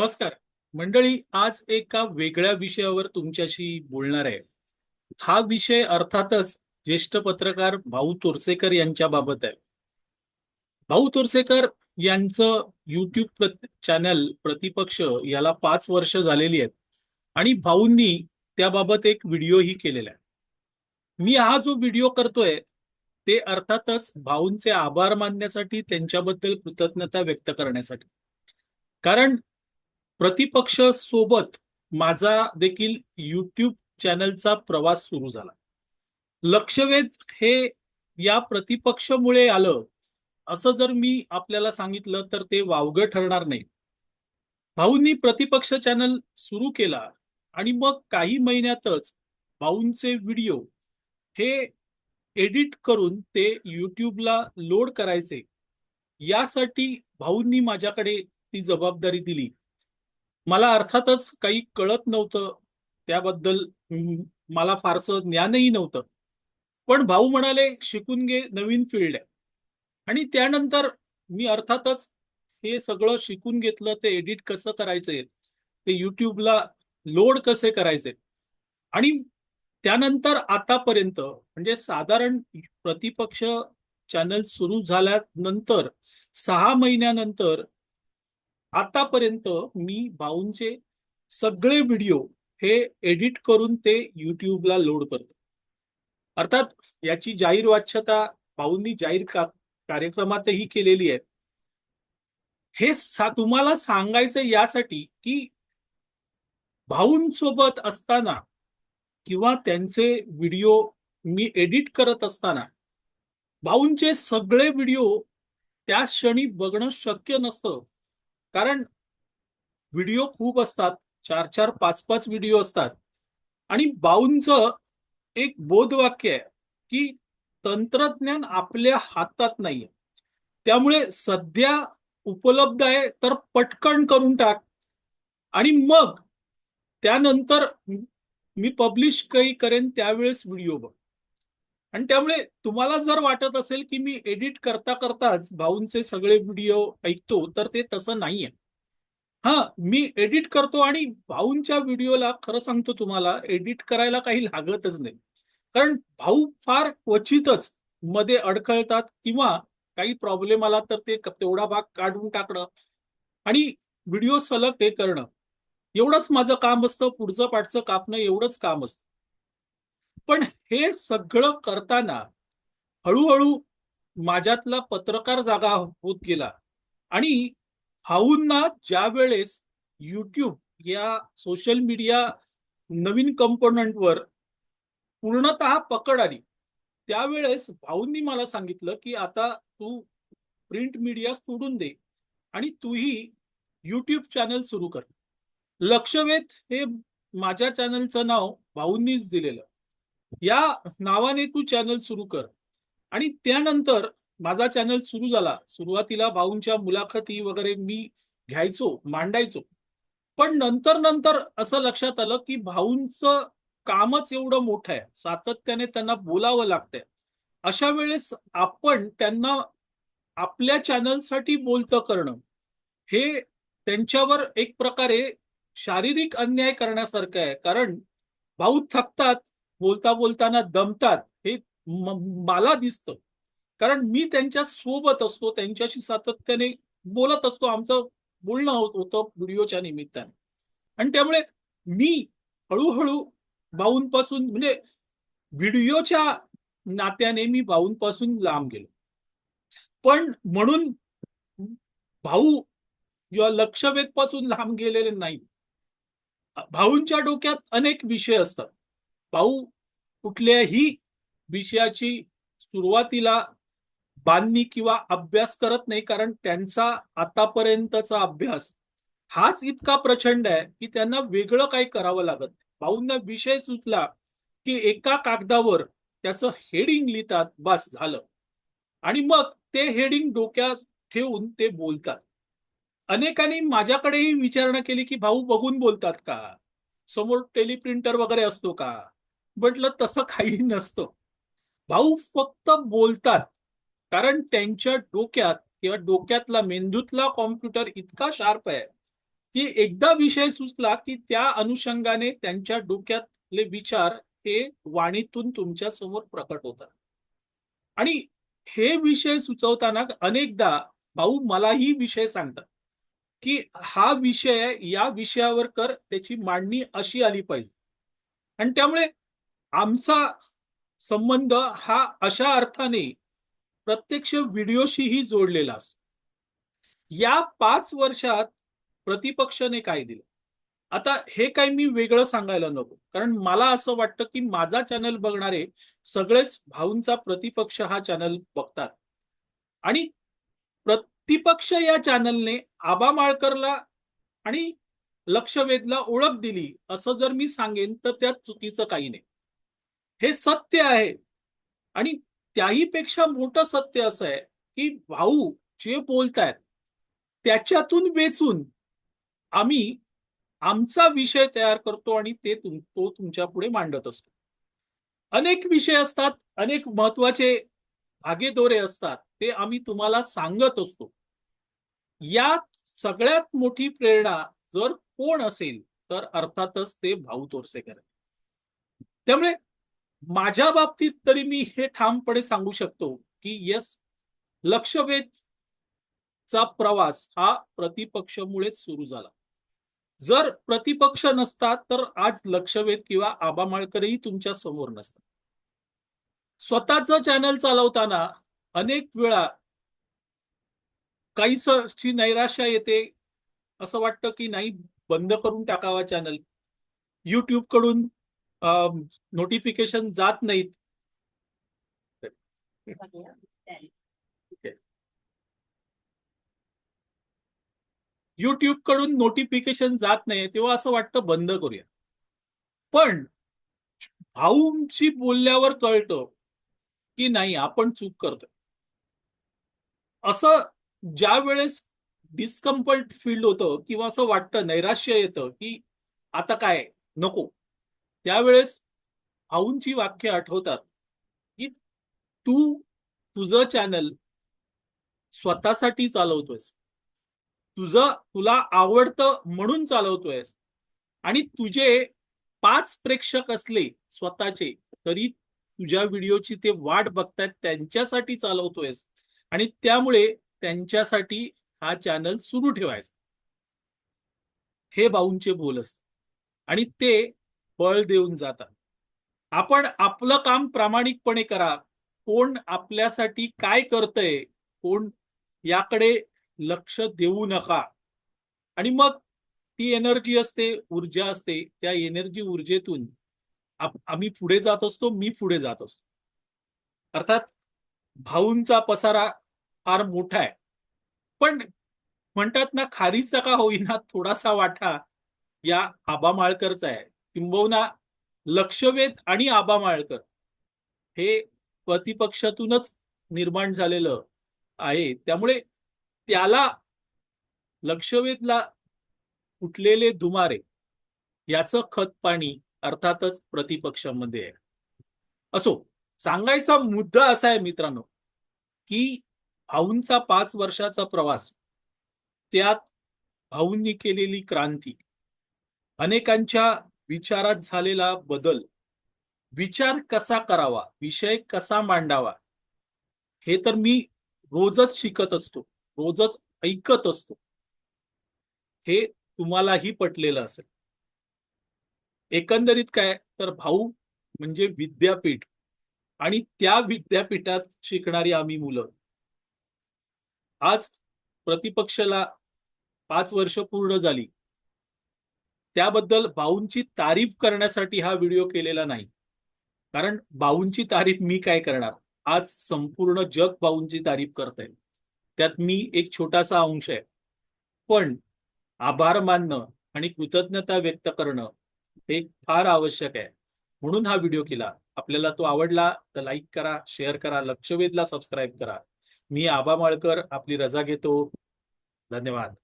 नमस्कार. मंडळी आज एका वेगळ्या विषयावर तुमच्याशी बोलणार आहे. हा विषय अर्थातच ज्येष्ठ पत्रकार भाऊ तोरसेकर यांच्या बाबत आहे. भाऊ तोरसेकर यांचं युट्यूब प्रति चॅनल प्रतिपक्ष याला पाच वर्ष झालेली आहेत. आणि भाऊंनी त्याबाबत एक व्हिडिओही केलेला आहे. मी हा जो व्हिडिओ करतोय ते अर्थातच भाऊंचे आभार मानण्यासाठी त्यांच्याबद्दल कृतज्ञता व्यक्त करण्यासाठी. कारण प्रतिपक्ष सोबत माझा देखील युट्यूब चॅनलचा प्रवास सुरू झाला. लक्षवेध हे या प्रतिपक्षमुळे आलं असं जर मी आपल्याला सांगितलं तर ते वावगं ठरणार नाही. भाऊंनी प्रतिपक्ष चॅनल सुरू केला आणि मग काही महिन्यातच भाऊंचे व्हिडिओ हे एडिट करून ते युट्यूबला लोड करायचे यासाठी भाऊंनी माझ्याकडे ती जबाबदारी दिली. मला अर्थातच काही कळत नव्हतं. त्याबद्दल मला फारसं ज्ञानही नव्हतं. पण भाऊ म्हणाले शिकून घे नवीन फील्ड आहे. आणि त्यानंतर मी अर्थातच हे सगळं शिकून घेतलं ते एडिट कसं करायचंय ते युट्यूबला लोड कसे करायचे? आणि त्यानंतर आतापर्यंत म्हणजे साधारण प्रतिपक्ष चॅनल सुरू झाल्यानंतर सहा महिन्यानंतर आतापर्यंत मी भाऊंचे सगळे व्हिडिओ हे एडिट करून ते युट्यूबला लोड करतो. अर्थात याची जाहीर वाच्यता भाऊंनी जाहीर का कार्यक्रमातही केलेली आहे. हे सा तुम्हाला सांगायचं यासाठी की भाऊंसोबत असताना किंवा त्यांचे व्हिडिओ मी एडिट करत असताना भाऊंचे सगळे व्हिडिओ त्या क्षणी बघणं शक्य नसतं. कारण व्हिडिओ खूप असतात. चार चार पाच पाच व्हिडिओ असतात. आणि बाऊंचं एक बोधवाक्य आहे की तंत्रज्ञान आपल्या हातात नाहीये. त्यामुळे सध्या उपलब्ध आहे तर पटकन करून टाक. आणि मग त्यानंतर मी पब्लिश काही करेन त्यावेळेस व्हिडिओ बघ. आणि त्यामुळे तुम्हाला जर वाटत असेल की मी एडिट करता करताच भाऊंचे सगळे व्हिडिओ ऐकतो तर ते तसं नाहीये. हा मी एडिट करतो आणि भाऊंच्या व्हिडिओला खरं सांगतो तुम्हाला एडिट करायला काही लागतच नाही. कारण भाऊ फार क्वचितच मध्ये अडखळतात किंवा काही प्रॉब्लेम आला तर ते तेवढा भाग काढून टाकणं आणि व्हिडिओ सलग हे करणं. एवढंच माझं काम असतं पुढचं पाठचं कापणं एवढंच काम असतं. पण हे सगळं करताना हळूहळू माझ्यातला पत्रकार जागा होत गेला. आणि भाऊंना ज्या वेळेस युट्यूब या सोशल मीडिया नवीन कंपोनंटवर पूर्णतः पकड आली त्यावेळेस भाऊंनी मला सांगितलं की आता तू प्रिंट मीडिया सोडून दे आणि तूही युट्यूब चॅनल सुरू कर. लक्षवेध हे माझ्या चॅनलचं नाव भाऊंनीच दिलेलं. या नावाने तू चॅनल सुरू कर. आणि त्यानंतर माझा चॅनल सुरू झाला. सुरुवातीला भाऊंच्या मुलाखती वगैरे मी घ्यायचो मांडायचो. पण नंतर नंतर असं लक्षात आलं की भाऊंचं कामच एवढं मोठं आहे. सातत्याने त्यांना बोलावं लागतंय. अशा वेळेस आपण त्यांना आपल्या चॅनलसाठी बोलतं करणं हे त्यांच्यावर एक प्रकारे शारीरिक अन्याय करण्यासारखं आहे. कारण भाऊ थकतात बोलता बोलताना दमतात हे मला दिसतं. कारण मी त्यांच्यासोबत असतो त्यांच्याशी सातत्याने बोलत असतो आमचं बोलणं होत होतं व्हिडिओच्या निमित्ताने. आणि त्यामुळे मी हळूहळू बाऊंपासून म्हणजे व्हिडिओच्या नात्याने मी बाऊंपासून लांब गेलो. पण म्हणून भाऊ किंवा लक्षवेधपासून लांब गेलेले नाही. भाऊंच्या डोक्यात अनेक विषय असतात. भाऊ कुठल्याही विषयाची सुरुवातीला बांधणी किंवा अभ्यास करत नाही कारण त्यांचा आतापर्यंतचा अभ्यास हाच इतका प्रचंड आहे की त्यांना वेगळं काही करावं लागत नाही. भाऊंना विषय सुचला की एका कागदावर त्याचं हेडिंग लिहितात बस झालं. आणि मग ते हेडिंग डोक्यात ठेवून ते बोलतात. अनेकांनी माझ्याकडेही विचारणा केली की भाऊ बघून बोलतात का? समोर टेलिप्रिंटर वगैरे असतो का? म्हटलं तसं काही नसतं. भाऊ फक्त बोलतात. कारण त्यांच्या डोक्यात किंवा डोक्यातला मेंदूतला कॉम्प्युटर इतका शार्प आहे की एकदा विषय सुचला की त्या अनुषंगाने त्यांच्या डोक्यातले विचार हे वाणीतून तुमच्यासमोर प्रकट होतात. आणि हे विषय सुचवताना अनेकदा भाऊ मलाही विषय सांगतात की हा विषय या विषयावर कर त्याची मांडणी अशी आली पाहिजे. आणि त्यामुळे आमचा संबंध हा अशा अर्थाने प्रत्यक्ष व्हिडिओशीही जोडलेला असतो. या पाच वर्षात प्रतिपक्षाने काय दिलं? आता हे काही मी वेगळं सांगायला नको. कारण मला असं वाटतं की माझा चॅनल बघणारे सगळेच भाऊंचा प्रतिपक्ष हा चॅनल बघतात. आणि प्रतिपक्ष या चॅनलने आबा माळकरला आणि लक्षवेधला ओळख दिली असं जर मी सांगेन तर त्यात चुकीचं काही नाही. हे सत्य आहे. आणि त्याही पेक्षा मोठं सत्य असं आहे की भाऊ जे बोलतायत त्याच्यातून वेचून आम्ही आमचा विषय तयार करतो आणि ते तुम तो तुमच्यापुढे मांडत असतो. अनेक विषय असतात अनेक महत्त्वाचे भागेदोरे असतात ते आम्ही तुम्हाला सांगत असतो. यात सगळ्यात मोठी प्रेरणा जर कोण असेल तर अर्थातच ते भाऊ तोरसेकर त्यामुळे माझ्या बाबतीत तरी मी हे ठामपणे सांगू शकतो की यस लक्षवेध चा प्रवास हा प्रतिपक्षमुळेच सुरू झाला. जर प्रतिपक्ष नसता तर आज लक्षवेध किंवा आबा माळकरही तुमच्यासमोर नसतात. स्वतःचं चॅनल चालवताना अनेक वेळा काहीशी नैराश्य येते असं वाटतं की नाही बंद करून टाकावा चॅनल युट्यूबकडून नोटिफिकेशन जात नाहीत. युट्यूबकडून नोटिफिकेशन जात नाही तेव्हा असं वाटतं बंद करूया. पण भाऊंशी बोलल्यावर कळतं की नाही आपण चूक करतोय. असं ज्या वेळेस डिस्कम्फर्ट फील्ड होतं किंवा असं वाटतं नैराश्य येतं की आता काय नको. त्यावेळेस आऊंची वाक्य आठवतात की तू तुझं चॅनल स्वतःसाठी चालवतोयस. तुझं तुला आवडतं म्हणून चालवतोयस. आणि तुझे पाच प्रेक्षक असले स्वतःचे तरी तुझ्या व्हिडिओची ते वाट बघतायत त्यांच्यासाठी चालवतोयस. आणि त्यामुळे त्यांच्यासाठी हा चॅनल सुरू ठेवायचा. हे बाऊंचे बोल असत आणि ते बळ देऊन जातात. आपण आपलं काम प्रामाणिकपणे करा. कोण आपल्यासाठी काय करतंय कोण याकडे लक्ष देऊ नका. आणि मग ती एनर्जी असते ऊर्जा असते. त्या एनर्जी ऊर्जेतून आम्ही पुढे जात असतो मी पुढे जात असतो. अर्थात भाऊंचा पसारा फार मोठा आहे. पण म्हणतात ना खारीचा का होईना थोडासा वाटा या आबा माळकरचा आहे. किंबहुना लक्षवेध आणि आबा माळकर हे प्रतिपक्षातूनच निर्माण झालेलं आहे. त्यामुळे त्याला लक्षवेधला फुटलेले धुमारे याचं खत पाणी अर्थातच प्रतिपक्षामध्ये आहे. असो सांगायचा मुद्दा असा आहे मित्रांनो की भाऊंचा पाच वर्षाचा प्रवास त्यात भाऊंनी केलेली क्रांती अनेकांच्या विचारात झालेला बदल. विचार कसा करावा? विषय कसा मांडावा? हे तर मी रोजच शिकत असतो. रोजच ऐकत असतो. हे तुम्हालाही पटलेलं असेल. एकंदरीत काय? तर भाऊ म्हणजे विद्यापीठ. आणि त्या विद्यापीठात शिकणारी आम्ही मुलं. आज प्रतिपक्षाला पाच वर्ष पूर्ण झाली. त्याबद्दल बाऊंची तारीफ करण्यासाठी हा व्हिडिओ केलेला नाही. कारण बाऊंची तारीफ मी काय करणार? आज संपूर्ण जग बाऊंची तारीफ करत आहे त्यात मी एक छोटासा अंश आहे. पण आभार मानणं आणि कृतज्ञता व्यक्त करणं हे फार आवश्यक आहे. म्हणून हा व्हिडिओ केला. आपल्याला तो आवडला तर लाईक करा शेअर करा लक्षवेधला सबस्क्राईब करा. मी आबा माळकर आपली रजा घेतो. धन्यवाद.